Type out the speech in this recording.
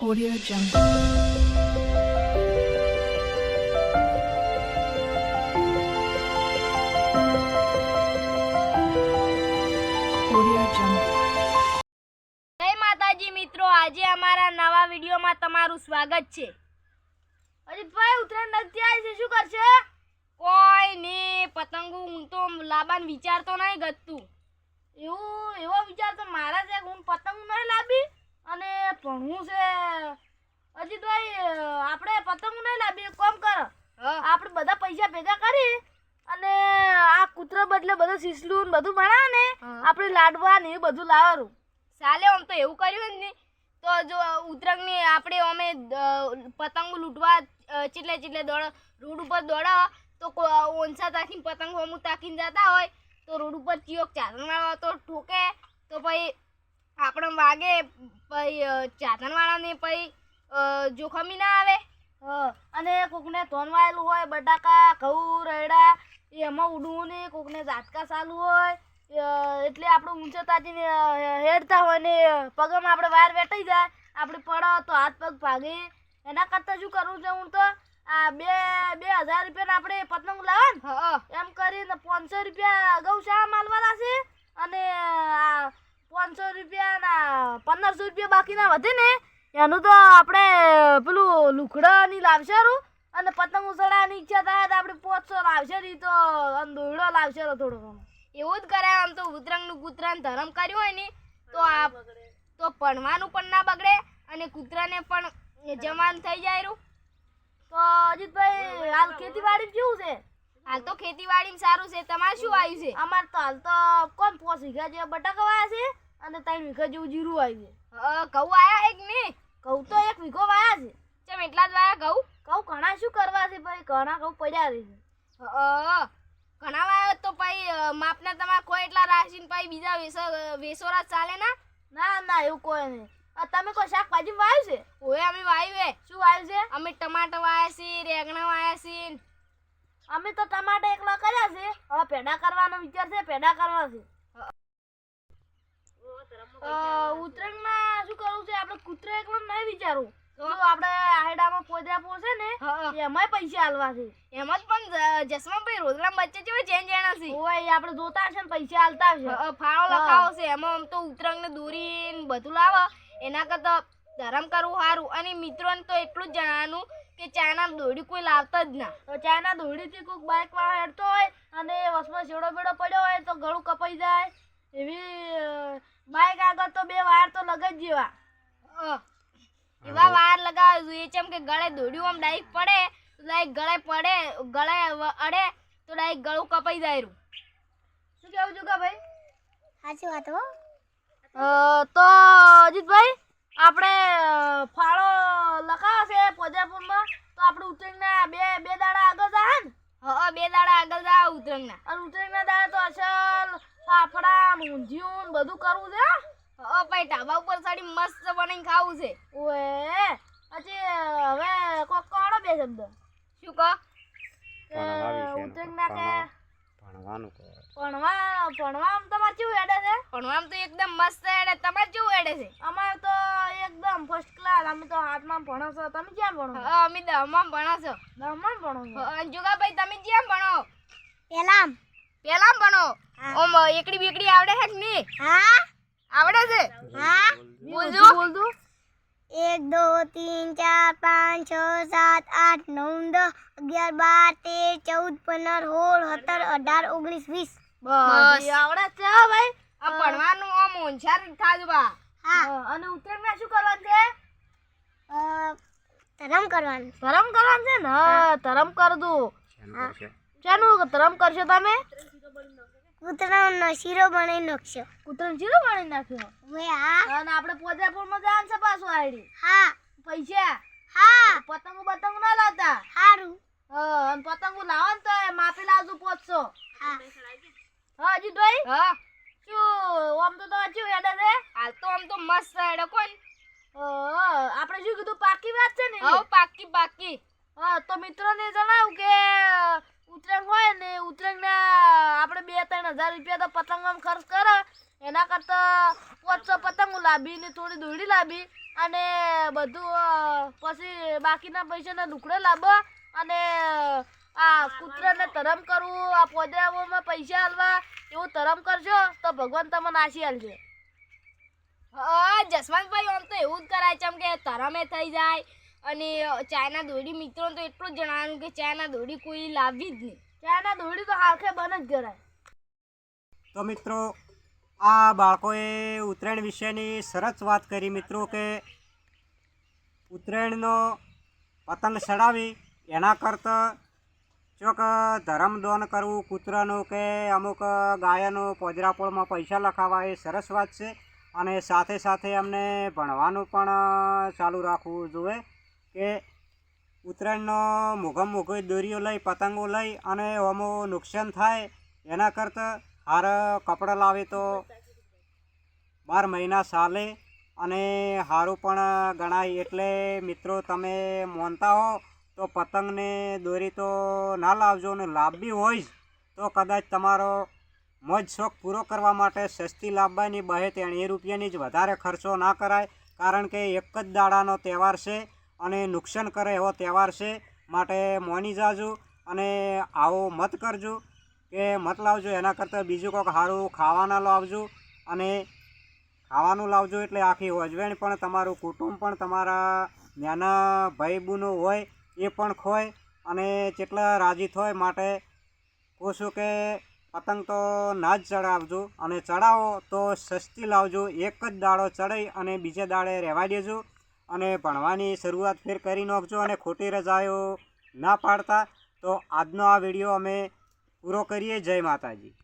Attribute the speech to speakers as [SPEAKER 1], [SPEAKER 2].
[SPEAKER 1] Audio Jungle. Audio Jungle.
[SPEAKER 2] જય માતાજી મિત્રો આજે અમારા નવા વિડીયોમાં તમારું સ્વાગત છે અજીતભાઈ ઉત્તરાયણ નથી આવી છે શું કરશે કોઈ નહીં પતંગો હું તો લાવવાનું વિચારતો નહીં ગતું એવું એવો વિચાર તો મારા છે હું પતંગ નહીં લાવી અને ભણવું છે અજીતભાઈ આપણે પતંગ નહીં લાવી કોમ કરો. આપણે બધા પૈસા ભેગા કરી અને આ કૂતરા બદલે બધું સીસલું બધું બનાવે ને આપણે લાડવા ને એ બધું લાવવાનું. ચાલે આમ તો એવું કર્યું નહીં તો જો ઉત્તરાયણની આપણે અમે પતંગ લૂંટવા ચીટલે ચીટલે દોડ રોડ ઉપર દોડા તો ઓનસા તાકીને પતંગ અમુક તાકીને જતા હોય તો રોડ ઉપર ચિયોક ચાદરવાળા તો ઠોકે તો પછી આપણે વાગે પછી ચાદરવાળાને પછી જોખમી ના આવે? અને કોકને તોનવાયેલું હોય બટાકા ઘઉં રેડા એમાં ઉડવું ને કોકને ઝાટકા ચાલુ હોય એટલે આપણે ઊંચે તાજીને અ, હેડતા હોય ને પગમાં આપણે વાયર વેટાઈ જાય આપણે પડો તો હાથ પગ ભાગે. એના કરતાં શું કરવું છે હું તો? આ બે બે હજાર રૂપિયાના આપણે પતંગ લાવે ને એમ કરીને પાંચસો રૂપિયા ગૌશાળા માલવાના છે અને આ પાંચસો રૂપિયાના પંદરસો રૂપિયા બાકીના વધે ને એનું તો આપણે પેલું લુખડાની લાવશે રૂ અને પતંગ ઉછળવાની ઈચ્છા થાય તો આપણે પોચસો લાવશે નહીં તો દોરડો લાવશે તો થોડો ઘણો. એવું જ કરાય આમ તો ઉતરાંગનું કૂતરાને ધરમ કર્યું હોય ને તો આ તો ભણવાનું પણ ના બગડે અને કૂતરાને પણ જમાન થઈ જાય રૂ. તો અજીતભાઈ હાલ ખેતીવાડી કેવું છે? હાલ તો ખેતીવાડી સારું છે. તમારે શું આવ્યું છે? અમારે તો હાલ તો કોણ પોસ વીઘા જેવા બટાકા વાયા છે અને ત્રણ વીઘા જેવું જીરું આવ્યું છે. ઘઉં આવ્યા એક ને? ઘઉં તો એક વીઘો વાયા છે. ચમ એટલા જ વાયા ઘઉં? ઘઉં ઘણા શું કરવા છે ભાઈ? ઘણા ઘઉં પડ્યા છે. ઘણા વાયા તો ભાઈ માપના તમારે કોઈ એટલા રાખીને ભાઈ બીજા વેસો વેસોરા ચાલે ના? ના ના એવું કોઈ નહીં. આ તમે કોઈ શાકભાજી વાવ્યું છે? ઓએ અમે વાવ્યું હે. શું વાવ્યું છે? અમે ટમાટર વાયા છે રેંગણા વાયા છે અમે તો ટમાટર એકલા કર્યા છે. હવે પેડા કરવાનો વિચાર છે પેડા કરવા છે. ઉત્તરાયણમાં શું કરવું છે? આપણે કૂતરા એકલો નહીં વિચારવું જો આપણે આહેડામાં પોદરા પોસે ને એમાંય પૈસા આલવા છે. એમાં જ પણ જસમાભાઈ રોજના બચ્ચે જેવા ચેન્જ એના છે? ઓય આપણે જોતા હશે ને પૈસા આલતા હશે. ફાળો લખાવો છે. એમાં આમ તો ઉત્તરાયણને દોરી ને બધું લાવો. એના કરતા ધરમ કરવું સારું અને મિત્રોને તો એટલું જ જણાવવાનું કે ચાના દોડી કોઈ લાવતા જ ના. તો ચાઇના દોડીથી કોઈક બાઇક વાળા હેડતો હોય અને વસમાં છેડો બેડો પડ્યો હોય તો ગળું કપાઈ જાય. એવી બાઇક આગળ તો બે વાર તો લગાઈ જ જેવા. એવા વાર લગાવવા જોઈએ એમ કે ગળે દોડ્યું આમ ડાઈક પડે તો ડાઈક ગળે પડે ગળે અડે તો ડાઈક ગળું કપાઈ જાય રહ્યું શું કેવું છું કે ભાઈ?
[SPEAKER 3] સાચી વાત હો.
[SPEAKER 2] તો અજીતભાઈ આપણે ફાળો લખાવો છે પોજાપુરમાં તો આપણે ઉત્તરાયણના બે બે દાડા આગળ જાય ને? હા બે દાડા આગળ જાય ઉત્તરાયણના અને ઉત્તરાયણના દાડા તો અસલ ફાફડા ઊંધિયું ને બધું કરવું છે હા? ભાઈ ઢાબા ઉપર સાડી મસ્ત બનાવીને ખાવું છે. ઓએ અજી હવે કોક કોડો બે શબ્દ. શું કહો? ઉત્તરાયણના કે
[SPEAKER 4] ભણવાનું
[SPEAKER 2] ભણવા ભણવામાં તમારે કેવું હેડે છે? ભણવામાં તો એકદમ મસ્ત હેડે. તમારે કેવું હેડે છે? અમારે તો એકદમ ફર્સ્ટ ક્લાસ અમે તો હાથમાં ભણો છો. તમે ક્યાં ભણો અમે દહમાં ભણો છો. દહમાં ભણો છો? અંજુગાભાઈ તમે ક્યાં ભણો? ભણો
[SPEAKER 3] હા.
[SPEAKER 2] ઓમ એકડી બેકડી આવડે છે કે નહીં?
[SPEAKER 3] હા.
[SPEAKER 2] આવડે છે?
[SPEAKER 3] હા.
[SPEAKER 2] બોલજો. બોલજો
[SPEAKER 3] એક દો તીન ચાર પાંચ છ સાત આઠ નવ દસ અગિયાર બાર તેર ચૌદ પંદર સોળ સત્તર અઢાર ઓગણીસ વીસ.
[SPEAKER 2] બસ. આવડે છે ભાઈ. આ ભણવાનું ઓમ હોંશિયાર થાજો બા.
[SPEAKER 3] હા.
[SPEAKER 2] અને ઉત્તરમાં શું કરવાનું છે?
[SPEAKER 3] તરમ ધરમ કરવાનું.
[SPEAKER 2] ધરમ કરવાનું છે ને? તરમ ધરમ કર દો.
[SPEAKER 4] ચાલુ તરમ
[SPEAKER 2] શાનું ધરમ કરશો તમે?
[SPEAKER 3] કૂતરાનો શીરો બનાવી નાખશો.
[SPEAKER 2] કૂતરાનો શીરો પાણી નાખ્યો?
[SPEAKER 3] હવે હા
[SPEAKER 2] અને આપણે પોદરાપુરમાં જવાનું છે પાછું આડી
[SPEAKER 3] હા.
[SPEAKER 2] પૈસા?
[SPEAKER 3] હા.
[SPEAKER 2] પતંગો પતંગો ના લાવતા?
[SPEAKER 3] સારું
[SPEAKER 2] હા અને પતંગો લાવો ને તો માપી લાવજો પોચસો
[SPEAKER 3] હા.
[SPEAKER 2] હા અજીતભાઈ? હા. શું આમ તો તમારે શું હેડે છે? હાલ તો આમ તો મસ્ત હેડે કોણ આપણે શું કીધું પાકી વાત છે ને હા પાકી પાકી. હા તો મિત્રોને જણાવું કે ઉત્તરાયણ હોય ને ઉત્તરાયણના આપણે બે ત્રણ હજાર રૂપિયા તો પતંગમાં ખર્ચ કરે. એના કરતાં પાંચસો પતંગો લાવી ને થોડી દોડી લાવી અને બધું પછી બાકીના પૈસાના લુકડે લાવો અને આ કૂતરાને તરમ કરવું, આ પોદરાઓમાં પૈસા હાલવા એવું તરમ કરશો તો ભગવાન તમને આશી હાલશે હા, જસવંતભાઈ, આમ તો એવું જ કરાય છે કે તરમે થઈ જાય. અને ચાયના દોડી મિત્રોને તો એટલું જ જણાવ્યું કે ચાયના દોડી કોઈ લાવવી જ નહીં. ચાયના દોડી તો હાથે બન જ કરાય
[SPEAKER 5] તો મિત્રો આ બાળકોએ ઉત્તરાયણ વિશેની સરસ વાત કરી મિત્રો કે ઉત્તરાયણનો પતંગ ચડાવી એના કરતાં ચોક ધરમદોન કરવું કૂતરાનું કે અમુક ગાયનું પોજરાપોળમાં પૈસા લખાવવા એ સરસ વાત છે. અને સાથે સાથે અમને ભણવાનું પણ ચાલુ રાખવું જોઈએ. કે ઉત્તરાયણનો મોઘમ મોઘી દોરીઓ લઈ, પતંગો લઈ અને આમાં નુકસાન થાય, એના કરતાં હાર કપડાં લાવે તો બાર મહિના ચાલે અને સારું પણ ગણાય. એટલે મિત્રો, તમે માનતા હો તો પતંગને દોરી તો ના લાવજો ને બી હોય તો કદાચ તમારો મોજ શોખ પૂરો કરવા માટે સસ્તી લાવવાની બહે તેણી રૂપિયાની જ વધારે ખર્ચો ના કરાય. કારણ કે એક જ દાડાનો તહેવાર છે અને નુકસાન કરે એવો તહેવાર છે. માટે મોની જાજો અને આવો મત કરજો કે મત લાવજો. એના કરતાં બીજું કોઈક સારું ખાવાના લાવજો અને ખાવાનું લાવજો. એટલે આખી અજવેણ પણ તમારું કુટુંબ પણ તમારા નાના ભાઈ બહેનો હોય એ પણ ખોય અને જેટલા રાજી થાય માટે કહું કે પતંગ તો ના જ ચડાવજો અને ચડાવો તો સસ્તી લાવજો. એક જ દાડો ચડાવી અને બીજે દાડે રહેવા દેજો. અને ભણવાની શરૂઆત ફેર કરી નાખજો અને ખોટી રજાઓ ના પાડતા. તો આજનો આ વીડિયો અમે પૂરો કરીએ. જય માતાજી.